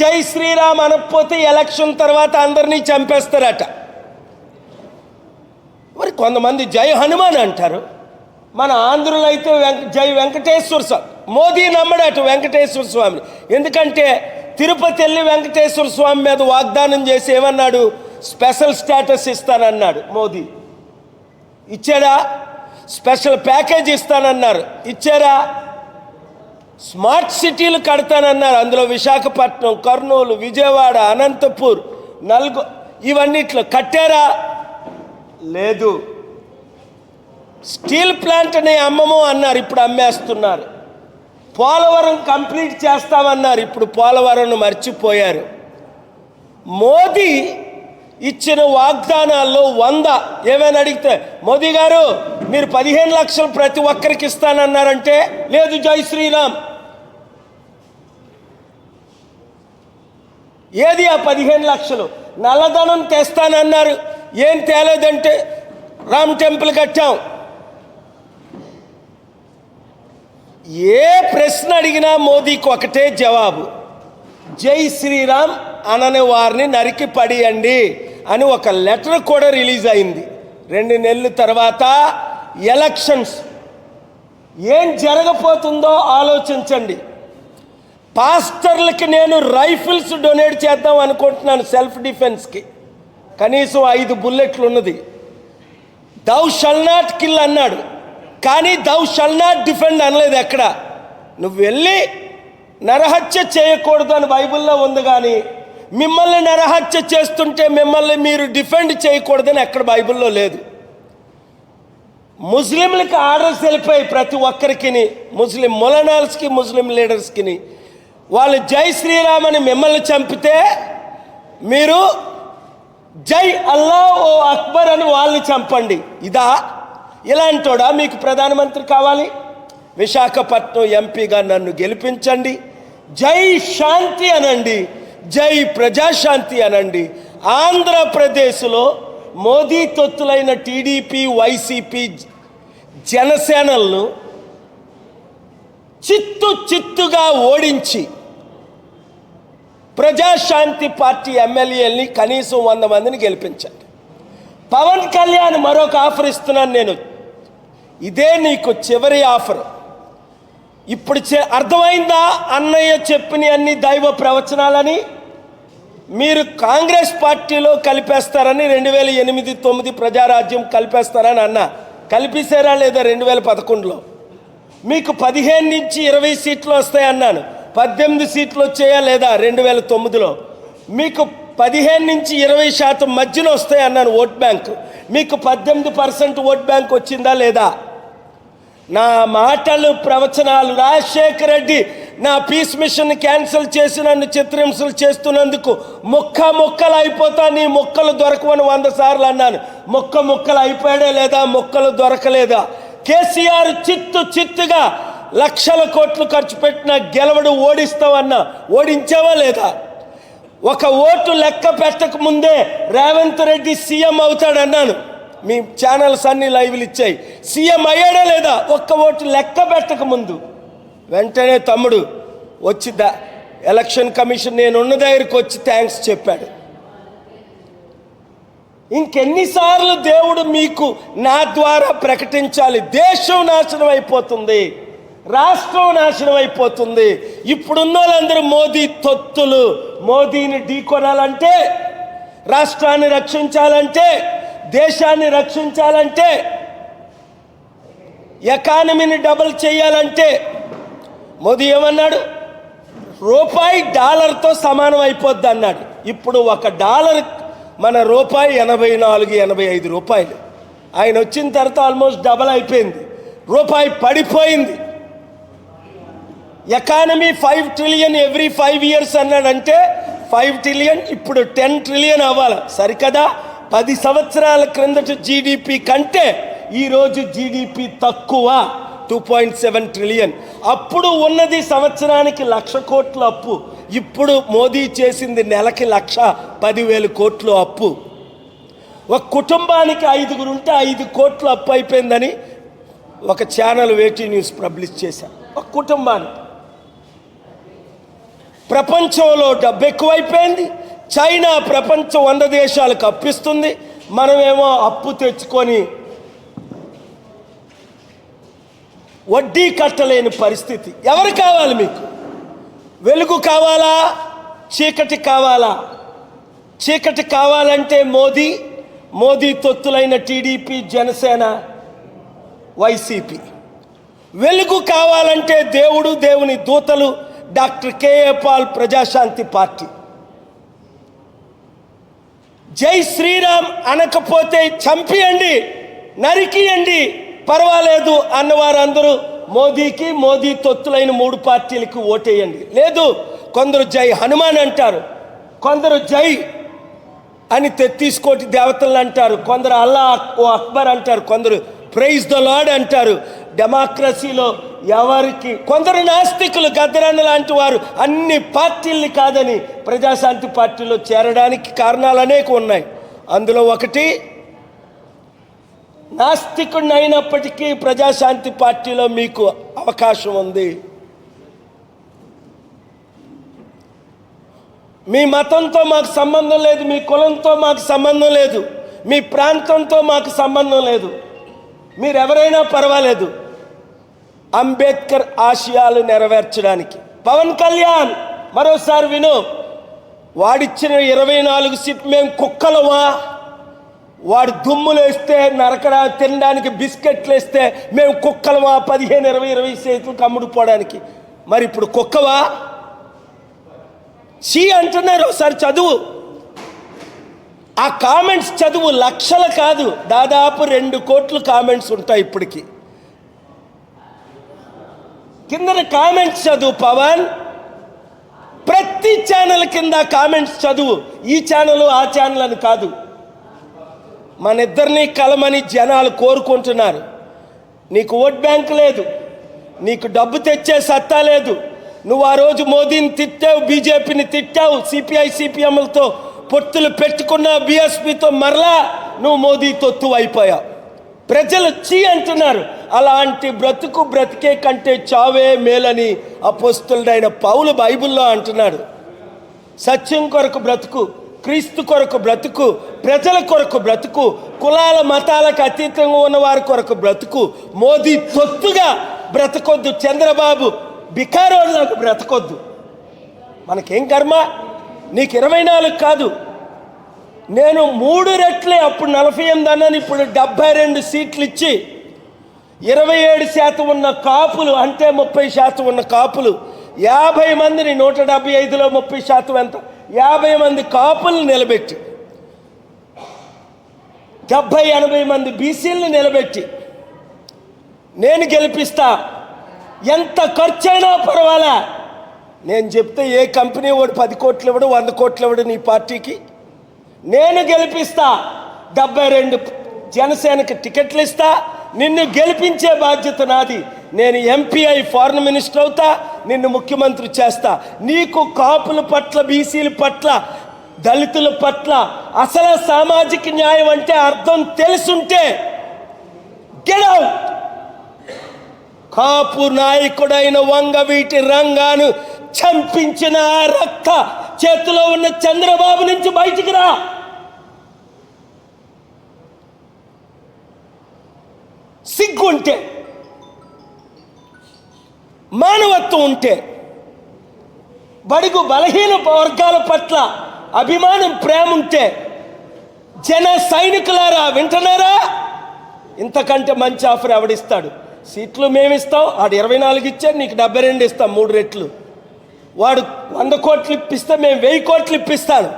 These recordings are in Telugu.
జై శ్రీరామ్ అనకపోతే ఎలక్షన్ తర్వాత అందరినీ చంపేస్తారట. మరి కొంతమంది జై హనుమాన్ అంటారు. మన ఆంధ్రులు అయితే వెంక జై వెంకటేశ్వర స్వామి మోదీ నమ్మడట వెంకటేశ్వర స్వామిని. ఎందుకంటే తిరుపతి వెళ్ళి వెంకటేశ్వర స్వామి మీద వాగ్దానం చేసి ఏమన్నాడు? స్పెషల్ స్టేటస్ ఇస్తానన్నాడు మోదీ. ఇచ్చాడా? స్పెషల్ ప్యాకేజ్ ఇస్తానన్నారు. ఇచ్చారా? స్మార్ట్ సిటీలు కడతానన్నారు. అందులో విశాఖపట్నం కర్నూలు విజయవాడ అనంతపూర్ నల్గొ ఇవన్నిట్లో కట్టారా? లేదు. స్టీల్ ప్లాంట్ని అమ్మము అన్నారు ఇప్పుడు అమ్మేస్తున్నారు. పోలవరం కంప్లీట్ చేస్తామన్నారు ఇప్పుడు పోలవరం మర్చిపోయారు. మోదీ ఇచ్చిన వాగ్దానాల్లో వంద. ఏమైనా అడిగితే మోదీ గారు మీరు పదిహేను లక్షలు ప్రతి ఒక్కరికి ఇస్తానన్నారంటే లేదు జై శ్రీరామ్. ఏది ఆ పదిహేను లక్షలు? నల్లధనం తెస్తానన్నారు. ఏం తేలేదంటే రామ్ టెంపుల్ కట్టాం. ఏ ప్రశ్న అడిగినా మోదీకి ఒకటే జవాబు. జై శ్రీరామ్ అనని వారిని నరికి పడియండి. అని ఒక లెటర్ కూడా రిలీజ్ అయింది. రెండు నెలల తర్వాత ఎలక్షన్స్. ఏం జరగబోతుందో ఆలోచించండి. పాస్టర్లకి నేను రైఫిల్స్ డొనేట్ చేద్దాం అనుకుంటున్నాను సెల్ఫ్ డిఫెన్స్కి. కనీసం ఐదు బుల్లెట్లు ఉన్నది. దౌ షల్ నాట్ కిల్ అన్నాడు. కానీ దౌ షల్ నాట్ డిఫెండ్ అనలేదు ఎక్కడ. నువ్వు వెళ్ళి నరహత్య చేయకూడదు అని బైబిల్లో ఉంది కానీ మిమ్మల్ని నరహత్య చేస్తుంటే మిమ్మల్ని మీరు డిఫెండ్ చేయకూడదని ఎక్కడ బైబిల్లో లేదు. ముస్లింలకు ఆర్డర్స్ వెళ్ళిపోయి ప్రతి ఒక్కరికి ముస్లిం మొలనాల్స్కి ముస్లిం లీడర్స్కి వాళ్ళు జై శ్రీరామ్ అని మిమ్మల్ని చంపితే మీరు జై అల్లా ఓ అక్బర్ అని వాళ్ళని చంపండి. ఇదా? ఇలాంటోడా మీకు ప్రధానమంత్రి కావాలి? విశాఖపట్నం ఎంపీగా నన్ను గెలిపించండి. జై శాంతి అనండి. జై ప్రజాశాంతి అనండి. ఆంధ్రప్రదేశ్లో మోదీ తొత్తులైన టీడీపీ వైసీపీ జనసేనలను చిత్తు చిత్తుగా ఓడించి ప్రజాశాంతి పార్టీ ఎమ్మెల్యేలని కనీసం వంద మందిని గెలిపించండి. పవన్ కళ్యాణ్ మరొక ఆఫర్ ఇస్తున్నాను నేను. ఇదే నీకు చివరి ఆఫర్. ఇప్పుడు చే అర్థమైందా? అన్నయ్య చెప్పిన అన్ని దైవ ప్రవచనాలని మీరు కాంగ్రెస్ పార్టీలో కలిపేస్తారని రెండు వేల ఎనిమిది తొమ్మిది ప్రజారాజ్యం కలిపేస్తారని అన్న. కలిపేశారా లేదా రెండు వేల పదకొండులో? మీకు పదిహేను నుంచి ఇరవై సీట్లు వస్తాయి అన్నాను. పద్దెనిమిది సీట్లు వచ్చాయా లేదా రెండు వేల తొమ్మిదిలో? మీకు పదిహేను నుంచి ఇరవై శాతం మధ్యలో వస్తాయి అన్నాను ఓట్ బ్యాంక్. మీకు పద్దెనిమిది పర్సెంట్ ఓట్ బ్యాంక్ వచ్చిందా లేదా? నా మాటలు ప్రవచనాలు రాజశేఖర రెడ్డి నా పీస్ మిషన్ క్యాన్సిల్ చేసి నన్ను చిత్రహింసలు చేస్తున్నందుకు మొక్క మొక్కలు అయిపోతా నీ మొక్కలు దొరకవని వంద సార్లు అన్నాను. మొక్క మొక్కలు అయిపోయాడే లేదా? మొక్కలు దొరకలేదా? కేసీఆర్ చిత్తు చిత్తుగా లక్షల కోట్లు ఖర్చు పెట్టిన గెలవడు ఓడిస్తావన్నా ఓడించావా లేదా? ఒక ఓటు లెక్క పెట్టక ముందే రేవంత్ రెడ్డి సీఎం అవుతాడన్నాను. మీ ఛానల్స్ అన్ని లైవ్లు ఇచ్చాయి. సీఎం అయ్యాడా లేదా? ఒక్క ఓటు లెక్క పెట్టక ముందు. వెంటనే తమ్ముడు వచ్చి ద ఎలక్షన్ కమిషన్ నేను ఉన్న దగ్గరికి వచ్చి థ్యాంక్స్ చెప్పాడు. ఇంకెన్నిసార్లు దేవుడు మీకు నా ద్వారా ప్రకటించాలి. దేశం నాశనం అయిపోతుంది. రాష్ట్రం నాశనం అయిపోతుంది. ఇప్పుడున్న వాళ్ళందరూ మోదీ తొత్తులు. మోదీని ఢీకొనాలంటే రాష్ట్రాన్ని రక్షించాలంటే దేశాన్ని రక్షించాలంటే ఎకానమీని డబుల్ చేయాలంటే మోదీ ఏమన్నాడు? రూపాయి డాలర్తో సమానం అయిపోద్ది అన్నాడు. ఇప్పుడు ఒక డాలర్ మన రూపాయి ఎనభై నాలుగు ఎనభై ఐదు రూపాయలు. ఆయన వచ్చిన తర్వాత ఆల్మోస్ట్ డబల్ అయిపోయింది. రూపాయి పడిపోయింది. Economy five trillion every five years అన్నాడంటే ఫైవ్ ట్రిలియన్ ఇప్పుడు టెన్ ట్రిలియన్ అవ్వాలి. సరికదా? పది సంవత్సరాల క్రిందట జీడిపి కంటే ఈరోజు జీడిపి తక్కువ టూ పాయింట్ సెవెన్ ట్రిలియన్ అప్పుడు ఉన్నది సంవత్సరానికి లక్ష కోట్ల అప్పు. ఇప్పుడు మోదీ చేసింది నెలకి లక్ష పదివేలు కోట్లు అప్పు. ఒక కుటుంబానికి ఐదుగురు ఉంటే ఐదు కోట్లు అప్పు అయిపోయిందని ఒక ఛానల్ వేటీ న్యూస్ పబ్లిష్ చేశారు ఒక కుటుంబానికి. ప్రపంచంలో డబ్బు ఎక్కువైపోయింది. చైనా ప్రపంచం వంద దేశాలకు అప్పిస్తుంది. మనమేమో అప్పు తెచ్చుకొని వడ్డీ కట్టలేని పరిస్థితి. ఎవరు కావాలి మీకు? వెలుగు కావాలా? చీకటి కావాలా? చీకటి కావాలంటే మోదీ మోదీ తొత్తులైన టీడీపీ జనసేన వైసీపీ. వెలుగు కావాలంటే దేవుడు దేవుని దూతలు doctor KA Paul Prajashanti party. జై శ్రీరామ్ అనకపోతే చంపియండి నరికియండి పర్వాలేదు అన్నవారందరూ మోదీకి మోదీ తొత్తులైన మూడు పార్టీలకు ఓటేయండి. లేదు కొందరు జై హనుమాన్ అంటారు కొందరు జై అని తెత్తీసుకోటి దేవతలు అంటారు కొందరు అల్లా ఓ అక్బర్ అంటారు కొందరు ప్రైజ్ ద లాడ్ అంటారు. డెమోక్రసీలో ఎవరికి కొందరు నాస్తికులు గద్దరన్న లాంటి వారు అన్ని పార్టీల్ని కాదని ప్రజాశాంతి పార్టీలో చేరడానికి కారణాలు అనేక ఉన్నాయి. అందులో ఒకటి నాస్తికుడిని అయినప్పటికీ ప్రజాశాంతి పార్టీలో మీకు అవకాశం ఉంది. మీ మతంతో మాకు సంబంధం లేదు మీ కులంతో మాకు సంబంధం లేదు మీ ప్రాంతంతో మాకు సంబంధం లేదు. మీరు ఎవరైనా పర్వాలేదు. అంబేద్కర్ ఆశయాలు నెరవేర్చడానికి. పవన్ కళ్యాణ్ మరోసారి విను. వాడిచ్చిన ఇరవై నాలుగు సీట్లు మేము కుక్కలమా? వాడు దుమ్ములు వేస్తే నరకడా తినడానికి బిస్కెట్లు వేస్తే మేము కుక్కలమా? పదిహేను ఇరవై ఇరవై సీట్లు కమ్ముడుపోవడానికి. మరి ఇప్పుడు కుక్కవా? సి అంటున్నారు ఒకసారి చదువు. ఆ కామెంట్స్ చదువు లక్షలు కాదు. దాదాపు రెండు కోట్లు కామెంట్స్ ఉంటాయి ఇప్పటికి. కిందన కామెంట్స్ చదువు పవన్. ప్రతి ఛానల్ కింద కామెంట్స్ చదువు. ఈ ఛానల్ ఆ ఛానల్ అని కాదు. మన ఇద్దరిని కలమని జనాలు కోరుకుంటున్నారు. నీకు ఓట్ బ్యాంక్ లేదు. నీకు డబ్బు తెచ్చే సత్తా లేదు. నువ్వు ఆ రోజు మోదీని తిట్టావు బీజేపీని తిట్టావు సిపిఐ సిపిఎంలతో పొత్తులు పెట్టుకున్నావు బీఎస్పీతో మరలా నువ్వు మోదీ తొత్తు అయిపోయావు. ప్రజలు చీ అంటున్నారు. అలాంటి బ్రతుకు బ్రతికే కంటే చావే మేలని అపోస్తుడైన పౌలు బైబిల్లో అంటున్నాడు. సత్యం కొరకు బ్రతుకు క్రీస్తు కొరకు బ్రతుకు ప్రజల కొరకు బ్రతుకు కులాల మతాలకు అతీతంగా ఉన్న వారి కొరకు బ్రతుకు మోదీ తొత్తుగా బ్రతకొద్దు చంద్రబాబు బికారోళ్ళకు బ్రతకొద్దు. మనకేం కర్మ? నీకు ఇరవై నాలుగు కాదు. నేను మూడు రెట్లే అప్పుడు నలభై ఎనిమిది అన్నాను ఇప్పుడు డెబ్బై రెండు సీట్లు ఇచ్చి ఇరవై ఏడు శాతం ఉన్న కాపులు అంటే ముప్పై శాతం ఉన్న కాపులు యాభై మందిని నూట డెబ్బై ఐదులో ముప్పై శాతం ఎంత? యాభై మంది కాపులు నిలబెట్టి డెబ్బై ఎనభై మంది బీసీలను నిలబెట్టి నేను గెలిపిస్తా. ఎంత ఖర్చైనా పర్వాలా. నేను చెప్తే ఏ కంపెనీ వాడు పది కోట్లు ఇవ్వడు వంద కోట్లు ఇవ్వడు నీ పార్టీకి? నేను గెలిపిస్తా. డెబ్బై రెండు జనసేనకి టికెట్లు ఇస్తా. నిన్ను గెలిపించే బాధ్యత నాది. నేను ఎంపీ అయి ఫారెన్ మినిస్టర్ అవుతా. నిన్ను ముఖ్యమంత్రి చేస్తా. నీకు కాపుల పట్ల బీసీల పట్ల దళితుల పట్ల అసలు సామాజిక న్యాయం అంటే అర్థం తెలుసుంటే గెట్ అవుట్ కాపు నాయకుడైన వంగవీటి రంగాను చంపించిన రక్త చేతిలో ఉన్న చంద్రబాబు నుంచి బయటికి రా. సిగ్గుంటే మానవత్వం ఉంటే బడుగు బలహీన వర్గాల పట్ల అభిమానం ప్రేమ ఉంటే జన సైనికులారా వింటున్నారా? ఇంతకంటే మంచి ఆఫర్ ఎవడిస్తాడు? సీట్లు మేమిస్తాం ఆడు ఇరవై నాలుగు ఇచ్చాడు నీకు డెబ్బై రెండు ఇస్తాం మూడు రెట్లు. వాడు వంద కోట్లు ఇప్పిస్తే మేము వెయ్యి కోట్లు ఇప్పిస్తాను.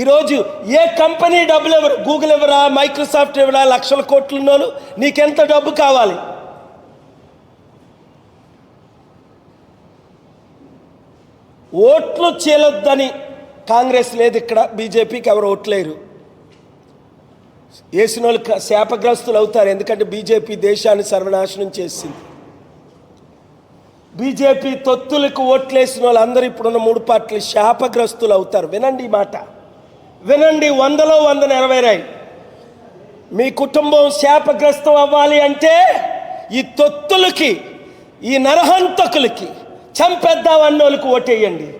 ఈరోజు ఏ కంపెనీ డబ్బులు ఎవరు? గూగుల్ ఎవరా? మైక్రోసాఫ్ట్ ఎవరా? లక్షల కోట్లు ఉన్నోళ్ళు నీకెంత డబ్బు కావాలి? ఓట్లు చేయలొద్దని కాంగ్రెస్ లేదు ఇక్కడ బీజేపీకి ఎవరు ఓట్లేరు. వేసిన వాళ్ళు శాపగ్రస్తులు అవుతారు ఎందుకంటే బీజేపీ దేశాన్ని సర్వనాశనం చేసింది. బీజేపీ తొత్తులకు ఓట్లేసిన వాళ్ళందరూ ఇప్పుడున్న మూడు పార్టీలు శాపగ్రస్తులు అవుతారు. వినండి ఈ మాట. వినండి వందలో వంద నెరవేరాయి మీ కుటుంబం శాపగ్రస్తం అవ్వాలి అంటే ఈ తొత్తులకి ఈ నరహంతకులకి చంపేద్దాం అన్నోళ్ళకి ఓటేయండి.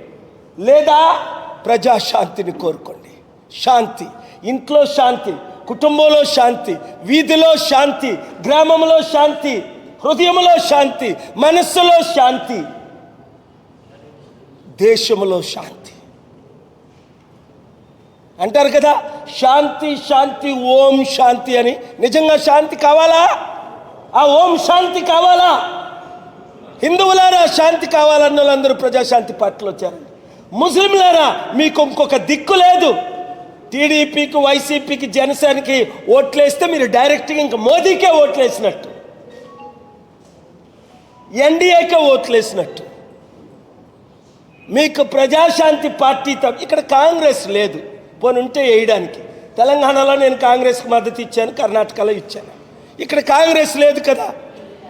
లేదా ప్రజాశాంతిని కోరుకోండి. శాంతి. ఇంట్లో శాంతి కుటుంబంలో శాంతి వీధిలో శాంతి గ్రామంలో శాంతి హృదయంలో శాంతి మనస్సులో శాంతి దేశంలో శాంతి. అంటారు కదా శాంతి శాంతి ఓం శాంతి అని. నిజంగా శాంతి కావాలా? ఆ ఓం శాంతి కావాలా? హిందువులారా శాంతి కావాలన్న వాళ్ళందరూ ప్రజాశాంతి పార్టీలో వచ్చారు ముస్లింలారా మీకు ఇంకొక దిక్కు లేదు. టీడీపీకి వైసీపీకి జనసేనకి ఓట్లేస్తే మీరు డైరెక్ట్గా ఇంకా మోదీకే ఓట్లేసినట్టు. ఎన్డీఏకే ఓట్లేసినట్టు. మీకు ప్రజాశాంతి పార్టీ తప్ప ఇక్కడ కాంగ్రెస్ లేదు. పోనీ ఉంటే వేయడానికి. తెలంగాణలో నేను కాంగ్రెస్కి మద్దతు ఇచ్చాను కర్ణాటకలో ఇచ్చాను. ఇక్కడ కాంగ్రెస్ లేదు కదా.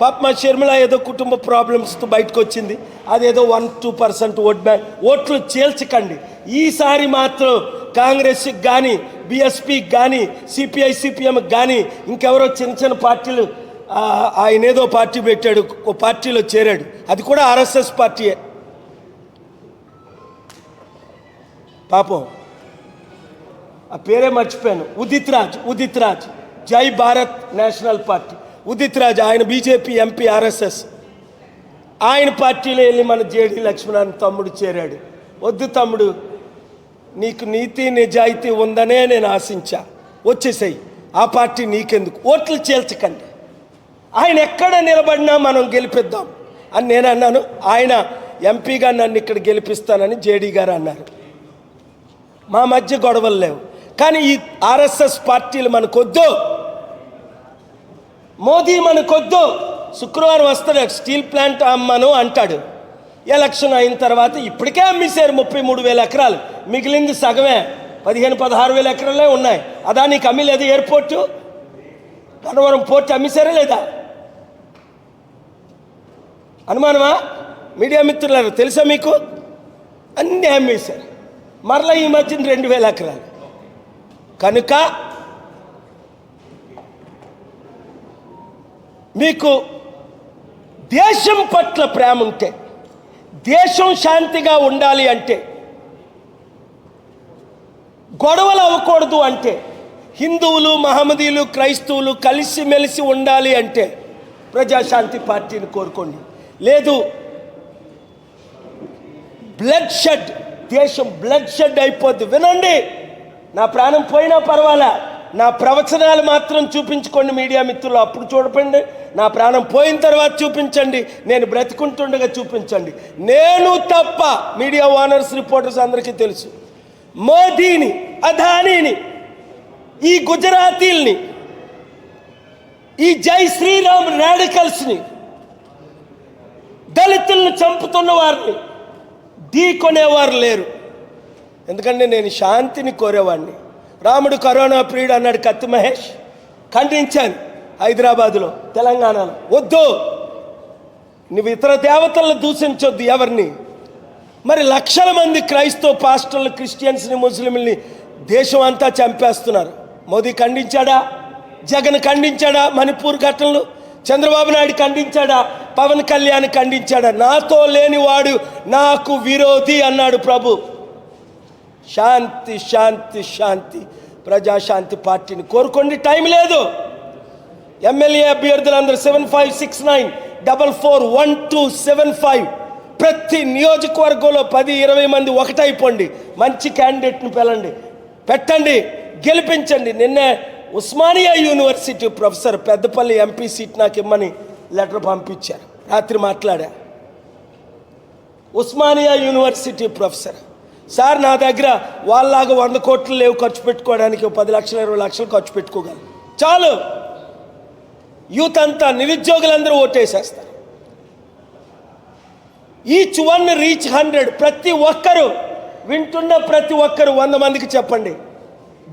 పాప మా షర్మిల ఏదో కుటుంబ ప్రాబ్లమ్స్తో బయటకు వచ్చింది అదేదో one two percent vote bank ఓట్లు చేల్చకండి. ఈసారి మాత్రం కాంగ్రెస్కి కానీ బిఎస్పికి కానీ సిపిఐ సిపిఎంకి కానీ ఇంకెవరో చిన్న చిన్న పార్టీలు ఆయన ఏదో పార్టీ పెట్టాడు ఓ పార్టీలో చేరాడు. అది కూడా ఆర్ఎస్ఎస్ పార్టీయే. పాపం. ఆ పేరే మర్చిపోయాను. ఉదిత్ రాజ్ ఉదిత్ రాజ్. జై భారత్ నేషనల్ పార్టీ. ఉదిత్ రాజ్ ఆయన బీజేపీ ఎంపీ ఆర్ఎస్ఎస్. ఆయన పార్టీలో వెళ్ళి మన జేడి లక్ష్మణారాయణ తమ్ముడు చేరాడు. వద్దు తమ్ముడు నీకు నీతి నిజాయితీ ఉందనే నేను ఆశించా. వచ్చేసాయి. ఆ పార్టీ నీకెందుకు? ఓట్లు చేల్చకండి. ఆయన ఎక్కడ నిలబడినా మనం గెలిపిద్దాం అని నేను అన్నాను. ఆయన ఎంపీగా నన్ను ఇక్కడ గెలిపిస్తానని జేడీ గారు అన్నారు. మా మధ్య గొడవలు లేవు. కానీ ఈ ఆర్ఎస్ఎస్ పార్టీలు మనకొద్దు. మోదీ మనకొద్దు. శుక్రవారం వస్తాడు స్టీల్ ప్లాంట్ అమ్మను అంటాడు. ఎలక్షన్ అయిన తర్వాత ఇప్పటికే అమ్మేశారు ముప్పై మూడు వేల ఎకరాలు. మిగిలింది సగమే. పదిహేను పదహారు వేల ఎకరాలే ఉన్నాయి. అదానికి అమ్మిలేదు ఎయిర్పోర్టు గన్నవరం పోర్ట్ అమ్మేశారా లేదా? అనుమానమా? మీడియా మిత్రులారు తెలుసా మీకు? అన్నీ అమ్మేశారు మరలా ఈ మధ్యన రెండు వేల ఎకరాలు. కనుక మీకు దేశం పట్ల ప్రేమ ఉంటే దేశం శాంతిగా ఉండాలి అంటే గొడవలు అవ్వకూడదు అంటే హిందువులు మహమ్మదీలు క్రైస్తవులు కలిసిమెలిసి ఉండాలి అంటే ప్రజాశాంతి పార్టీని కోరుకోండి. లేదు. బ్లడ్ షెడ్ దేశం బ్లడ్ షెడ్ అయిపోద్ది. వినండి. నా ప్రాణం పోయినా పర్వాలా? నా ప్రవచనాలు మాత్రం చూపించుకోండి మీడియా మిత్రులు. అప్పుడు చూడపండి. నా ప్రాణం పోయిన తర్వాత చూపించండి. నేను బ్రతికుంటుండగా చూపించండి. నేను తప్ప మీడియా ఓనర్స్ రిపోర్టర్స్ అందరికీ తెలుసు. మోదీని అదానీని ఈ గుజరాతీల్ని ఈ జై శ్రీరామ్ రాడికల్స్ని దళితులను చంపుతున్న వారిని ఢీకొనేవారు లేరు. ఎందుకంటే నేను శాంతిని కోరేవాడిని రాముడు కరోనా ప్రియుడు అన్నాడు కత్తి మహేష్. ఖండించాను హైదరాబాదులో తెలంగాణలో. వద్దు! నువ్వు ఇతర దేవతలను దూషించొద్దు ఎవరిని. మరి లక్షల మంది క్రైస్తవ పాస్టర్లు క్రిస్టియన్స్ని ముస్లింలని దేశం అంతా చంపేస్తున్నారు. మోదీ ఖండించాడా? జగన్ ఖండించాడా? మణిపూర్ ఘటనలు? చంద్రబాబు నాయుడు ఖండించాడా? పవన్ కళ్యాణ్ ఖండించాడా? నాతో లేనివాడు నాకు విరోధి అన్నాడు ప్రభు. శాంతి శాంతి శాంతి. ప్రజాశాంతి పార్టీని కోరుకోండి. టైం లేదు. ఎమ్మెల్యే అభ్యర్థులందరూ seven five six nine double four one two seven five. ప్రతి నియోజకవర్గంలో పది ఇరవై మంది ఒకటైపోండి. మంచి క్యాండిడేట్ని పిలండి పెట్టండి. గెలిపించండి. నిన్నే Osmania university professor Peddapalli MP seat నాకు ఇమ్మని లెటర్ పంపించారు. రాత్రి మాట్లాడా. ఉస్మానియా యూనివర్సిటీ ప్రొఫెసర్ సార్ నా దగ్గర వాళ్ళలాగా వంద కోట్లు లేవు ఖర్చు పెట్టుకోవడానికి పది లక్షలు ఇరవై లక్షలు ఖర్చు పెట్టుకోగలను. చాలు. యూత్ అంతా నిరుద్యోగులందరూ ఓటేసేస్తారు. ఈచ్ వన్ రీచ్ హండ్రెడ్ ప్రతి ఒక్కరు వింటున్న ప్రతి ఒక్కరు వంద మందికి చెప్పండి.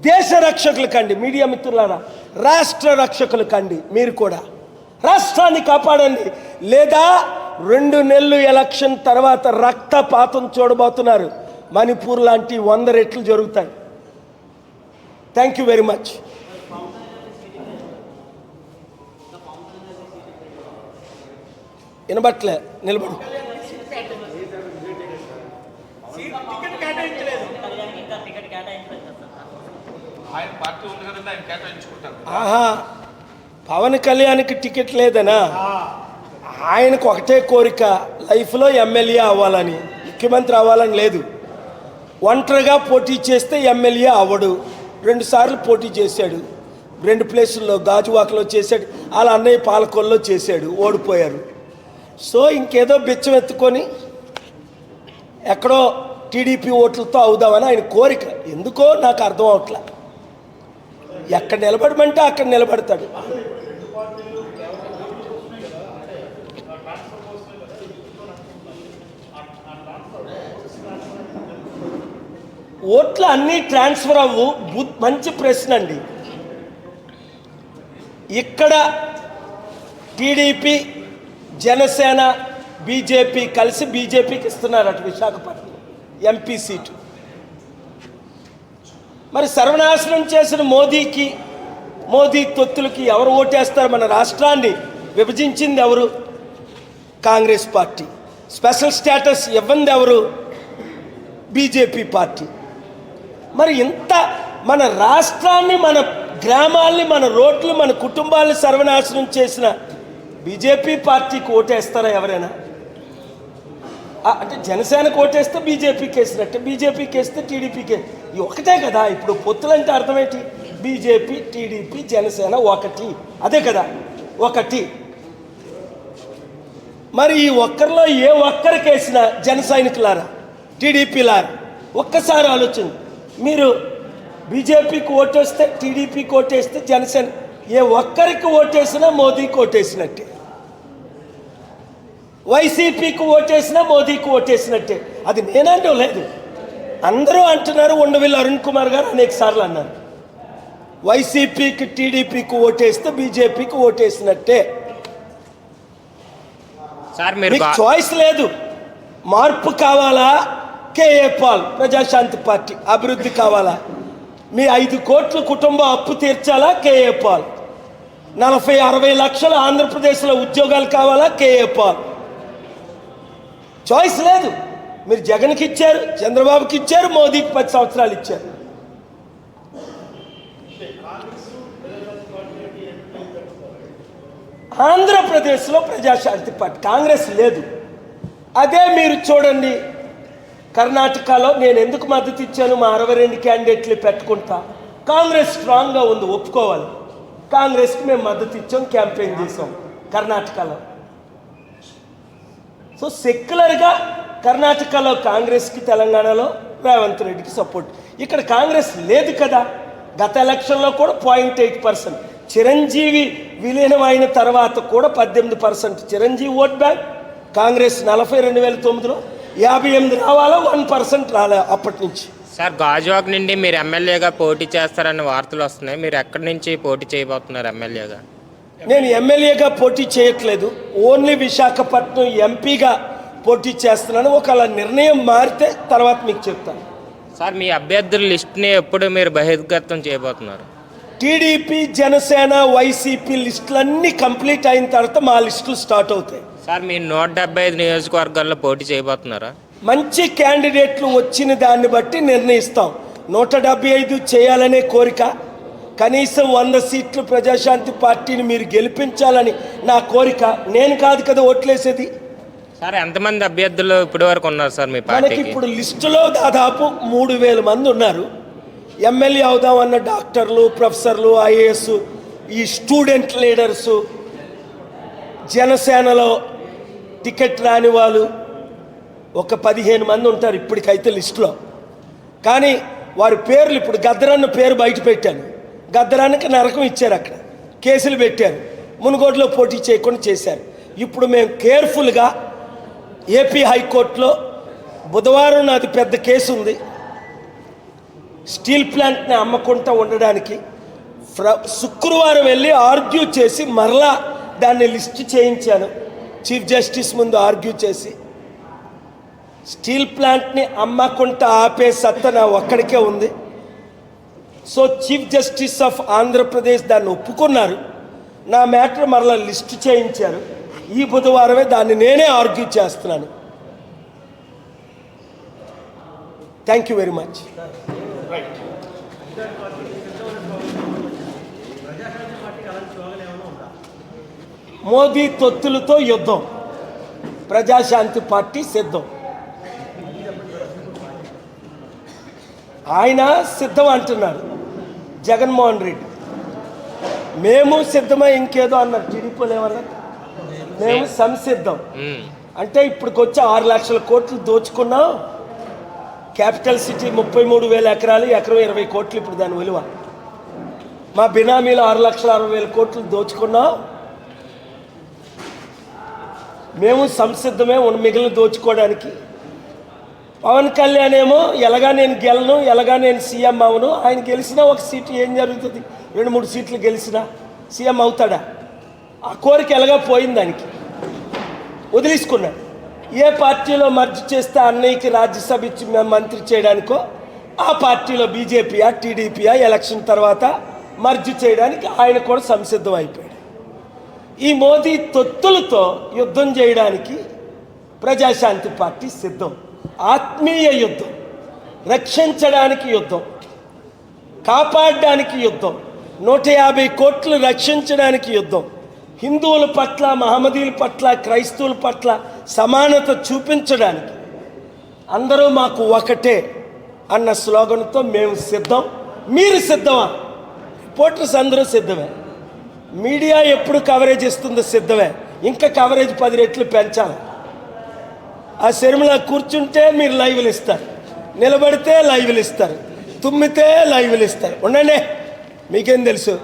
దేశ రక్షకులు కండి మీడియా మిత్రులారా రాష్ట్ర రక్షకులు కండి మీరు కూడా. రాష్ట్రాన్ని కాపాడండి. లేదా రెండు నెలలు ఎలక్షన్ తర్వాత రక్తపాతం చూడబోతున్నారు. మణిపూర్ లాంటి వంద రెట్లు జరుగుతాయి. Thank you very much. వినబట్లే నిలబడు టికెట్ కేటాయించలేదు కళ్యాణ్కి ఇంకా టికెట్ కేటాయించలేదు కదా సార్ ఆయన పార్టీ ఉంది కదండి ఆయన కేటాయించుకుంటారు. ఆహా పవన్ కళ్యాణ్కి టికెట్ లేదనా? ఆయనకు ఒకటే కోరిక లైఫ్లో ఎమ్మెల్యే అవ్వాలని ముఖ్యమంత్రి అవ్వాలని లేదు. ఒంటరిగా పోటీ చేస్తే ఎమ్మెల్యే అవ్వడు. రెండుసార్లు పోటీ చేశాడు. రెండు ప్లేసుల్లో గాజువాకలో చేశాడు. వాళ్ళ అన్నయ్య పాలకొల్లో చేశాడు. ఓడిపోయారు. సో ఇంకేదో బిచ్చం ఎత్తుకొని ఎక్కడో టీడీపీ ఓట్లతో అవుదామని ఆయన కోరిక. ఎందుకో నాకు అర్థం అవట్లే. ఎక్కడ నిలబడమంటే అక్కడ నిలబడతాడు. ఓట్లు అన్నీ ట్రాన్స్ఫర్ అవ్వు. మంచి ప్రశ్న అండి. ఇక్కడ టీడీపీ జనసేన బీజేపీ కలిసి బీజేపీకి ఇస్తున్నారు అటు విశాఖపట్నం ఎంపీ సీటు. మరి సర్వనాశనం చేసిన మోదీకి మోదీ తొత్తులకి ఎవరు ఓటేస్తారు? మన రాష్ట్రాన్ని విభజించింది ఎవరు? కాంగ్రెస్ పార్టీ. స్పెషల్ స్టేటస్ ఇవ్వంది ఎవరు? BJP party. మరి ఇంత మన రాష్ట్రాన్ని మన గ్రామాల్ని మన రోడ్లు మన కుటుంబాలని సర్వనాశనం చేసిన బీజేపీ పార్టీకి ఓటేస్తారా ఎవరైనా? అంటే జనసేనకు ఓటేస్తే బీజేపీకి వేసినట్టే బీజేపీకి వేస్తే టీడీపీకి ఈ ఒకటే కదా ఇప్పుడు పొత్తులంటే అర్థమేంటి? బీజేపీ టీడీపీ జనసేన ఒకటి. అదే కదా ఒకటి. మరి ఈ ఒక్కరిలో ఏ ఒక్కరికి వేసిన జన సైనికులారా? టీడీపీలారా ఒక్కసారి ఆలోచన. మీరు బీజేపీకి ఓటేస్తే టీడీపీకి ఓటేస్తే జనసేన ఏ ఒక్కరికి ఓటేసినా మోదీకి ఓటేసినట్టే వైసీపీకి ఓటేసినా మోదీకి ఓటేసినట్టే. అది నేనంటూ లేదు. అందరూ అంటున్నారు ఉండవిల్లి అరుణ్ కుమార్ గారు అనేక సార్లు అన్నారు వైసీపీకి టీడీపీకి ఓటేస్తే బీజేపీకి ఓటేసినట్టే. సార్ మీరు చాయిస్ లేదు. మార్పు కావాలా? కేఏ పాల్ ప్రజాశాంతి పార్టీ అభివృద్ధి కావాలా? మీ ఐదు కోట్ల కుటుంబ అప్పు తీర్చాలా? కేఏ పాల్. నలభై అరవై లక్షల ఆంధ్రప్రదేశ్లో ఉద్యోగాలు కావాలా? KA Paul. చాయిస్ లేదు. మీరు జగన్కి ఇచ్చారు చంద్రబాబుకి ఇచ్చారు మోదీకి పది సంవత్సరాలు ఇచ్చారు. ఆంధ్రప్రదేశ్లో ప్రజాశాంతి పార్టీ కాంగ్రెస్ లేదు. అదే మీరు చూడండి కర్ణాటకలో నేను ఎందుకు మద్దతు ఇచ్చాను మా అరవై రెండు క్యాండిడేట్లు పెట్టుకుంటా. కాంగ్రెస్ స్ట్రాంగ్గా ఉంది ఒప్పుకోవాలి. కాంగ్రెస్కి మేము మద్దతు ఇచ్చాం క్యాంపెయిన్ చేసాం కర్ణాటకలో. సో సెక్యులర్గా కర్ణాటకలో కాంగ్రెస్కి తెలంగాణలో రేవంత్ రెడ్డికి సపోర్ట్ ఇక్కడ కాంగ్రెస్ లేదు కదా. గత ఎలక్షన్లో కూడా పాయింట్ ఎయిట్ పర్సెంట్ చిరంజీవి విలీనం అయిన తర్వాత కూడా పద్దెనిమిది percent Chiranjeevi vote bank Congress నలభై రెండు వేల తొమ్మిదిలో యాభై ఎనిమిది రావాలా వన్ పర్సెంట్ రాలే అప్పటి నుంచి. సార్ గాజువాక్ నుండి మీరు ఎమ్మెల్యేగా పోటీ చేస్తారన్న వార్తలు వస్తున్నాయి. మీరు ఎక్కడి నుంచి పోటీ చేయబోతున్నారు ఎమ్మెల్యేగా? నేను ఎమ్మెల్యేగా పోటీ చేయట్లేదు. ఓన్లీ విశాఖపట్నం ఎంపీగా పోటీ చేస్తున్నాను. ఒకవేళ నిర్ణయం మారితే తర్వాత మీకు చెప్తాను. సార్ మీ అభ్యర్థుల లిస్ట్ని ఎప్పుడు మీరు బహిర్గతం చేయబోతున్నారు? టీడీపీ జనసేన వైసీపీ లిస్టులన్నీ కంప్లీట్ అయిన తర్వాత మా లిస్టులు స్టార్ట్ అవుతాయి. సార్ మీరు నూట డెబ్బై ఐదు నియోజకవర్గాల్లో పోటీ చేయబోతున్నారా? మంచి క్యాండిడేట్లు వచ్చిన దాన్ని బట్టి నిర్ణయిస్తాం. నూట డెబ్బై ఐదు చేయాలనే కోరిక కనీసం వంద సీట్లు ప్రజాశాంతి పార్టీని మీరు గెలిపించాలని నా కోరిక నేను కాదు కదా ఓట్లేసేది. సార్ ఎంతమంది అభ్యర్థులు ఇప్పటి వరకు ఉన్నారు సార్ మీ మనకి ఇప్పుడు లిస్టులో దాదాపు మూడు వేల మంది ఉన్నారు. ఎమ్మెల్యే అవుదామన్న డాక్టర్లు ప్రొఫెసర్లు ఐఏఎస్ ఈ స్టూడెంట్ లీడర్సు జనసేనలో టికెట్ రాని వాళ్ళు ఒక పదిహేను మంది ఉంటారు ఇప్పటికైతే లిస్టులో. కానీ వారి పేర్లు ఇప్పుడు గద్దరన్న పేరు బయట పెట్టాను. గద్దరానికి నరకం ఇచ్చారు అక్కడ. కేసులు పెట్టారు. మునుగోడులో పోటీ చేయకుండా చేశారు. ఇప్పుడు మేము కేర్ఫుల్గా ఏపీ హైకోర్టులో బుధవారం నాది పెద్ద కేసు ఉంది. స్టీల్ ప్లాంట్ని అమ్మకుండా ఉండడానికి ఫ్ర శుక్రవారం వెళ్ళి ఆర్గ్యూ చేసి మరలా దాన్ని లిస్ట్ చేయించాను. చీఫ్ జస్టిస్ ముందు ఆర్గ్యూ చేసి. స్టీల్ ప్లాంట్ని అమ్మకుండా ఆపే సత్త నా ఒక్కడికే ఉంది. So chief justice of Andhra Pradesh దాన్ని ఒప్పుకున్నారు. నా మ్యాటర్ మరలా లిస్ట్ చేయించారు. ఈ బుధవారమే దాన్ని నేనే ఆర్గ్యూ చేస్తున్నాను. Thank you very much Modi తొత్తులతో యుద్ధం. ప్రజాశాంతి పార్టీ సిద్ధం. ఆయన సిద్ధం అంటున్నాడు జగన్మోహన్ రెడ్డి. మేము సిద్ధమై ఇంకేదో అన్నారు. టీడీపీలు ఏమన్నారు మేము సంసిద్ధం. అంటే ఇప్పటికొచ్చి ఆరు లక్షల కోట్లు దోచుకున్నాం క్యాపిటల్ సిటీ ముప్పై మూడు వేల ఎకరాలు ఎకరం ఇరవై కోట్లు ఇప్పుడు దాని విలువ. మా బినామీలు ఆరు లక్షల అరవై వేల కోట్లు దోచుకున్నాం మేము సంసిద్ధమే ఉన్న మిగిలిన దోచుకోవడానికి పవన్ కళ్యాణ్ ఏమో ఎలాగా నేను గెలను ఎలాగా నేను సీఎం అవను ఆయన గెలిచినా ఒక సీటు ఏం జరుగుతుంది? రెండు మూడు సీట్లు గెలిచినా సీఎం అవుతాడా? ఆ కోరిక ఎలాగా పోయింది దానికి? వదిలేసుకున్నాడు ఏ పార్టీలో మర్జీ చేస్తే అన్నయ్యకి రాజ్యసభ ఇచ్చి మేము మంత్రి చేయడానికో ఆ పార్టీలో బీజేపీయా టీడీపీయా ఎలక్షన్ తర్వాత మర్జీ చేయడానికి ఆయన కూడా సంసిద్ధం అయిపోయాడు. ఈ మోదీ తొత్తులతో యుద్ధం చేయడానికి ప్రజాశాంతి పార్టీ సిద్ధం. ఆత్మీయ యుద్ధం రక్షించడానికి యుద్ధం కాపాడడానికి యుద్ధం నూట యాభై కోట్లు రక్షించడానికి యుద్ధం. హిందువుల పట్ల మహమ్మదీల పట్ల క్రైస్తవుల పట్ల సమానత చూపించడానికి అందరూ మాకు ఒకటే అన్న స్లోగన్తో మేము సిద్ధం. మీరు సిద్ధమా? రిపోర్టర్స్ అందరూ సిద్ధమే. మీడియా ఎప్పుడు కవరేజ్ ఇస్తుందో సిద్ధమే. ఇంకా కవరేజ్ పది రెట్లు పెంచాలి. ఆ శర్మిల కూర్చుంటే మీరు లైవ్లు ఇస్తారు. నిలబడితే లైవ్లు ఇస్తారు. తుమ్మితే లైవ్లు ఇస్తారు. ఉండండి. మీకేం తెలుసు?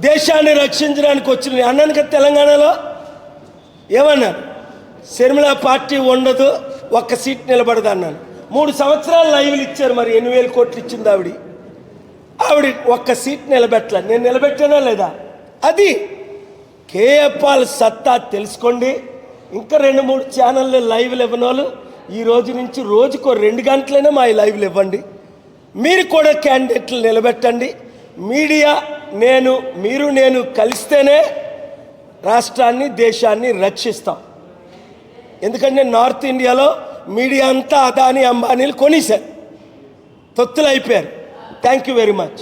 దేశాన్ని రక్షించడానికి వచ్చిన అన్నాను కదా తెలంగాణలో? ఏమన్నారు? శర్మిల పార్టీ ఉండదు ఒక్క సీట్ నిలబడదు అన్నాను. మూడు సంవత్సరాలు లైవ్లు ఇచ్చారు మరి ఎన్ని వేల కోట్లు ఇచ్చింది ఆవిడ. ఆవిడ ఒక్క సీట్ నిలబెట్టలే. నేను నిలబెట్టానా లేదా? అది. కేఎఫ్ఆల్ సత్తా తెలుసుకోండి. ఇంకా రెండు మూడు ఛానళ్ళు లైవ్లు ఇవ్వని వాళ్ళు ఈ రోజు నుంచి రోజుకో రెండు గంటలైనా మా ఈ లైవ్లు ఇవ్వండి. మీరు కూడా క్యాండిడేట్లు నిలబెట్టండి. మీడియా నేను మీరు నేను కలిస్తేనే రాష్ట్రాన్ని దేశాన్ని రక్షిస్తాం. ఎందుకంటే నార్త్ ఇండియాలో మీడియా అంతా అదాని అంబానీలు కొనేశారు. తొత్తులు అయిపోయారు. Thank you very much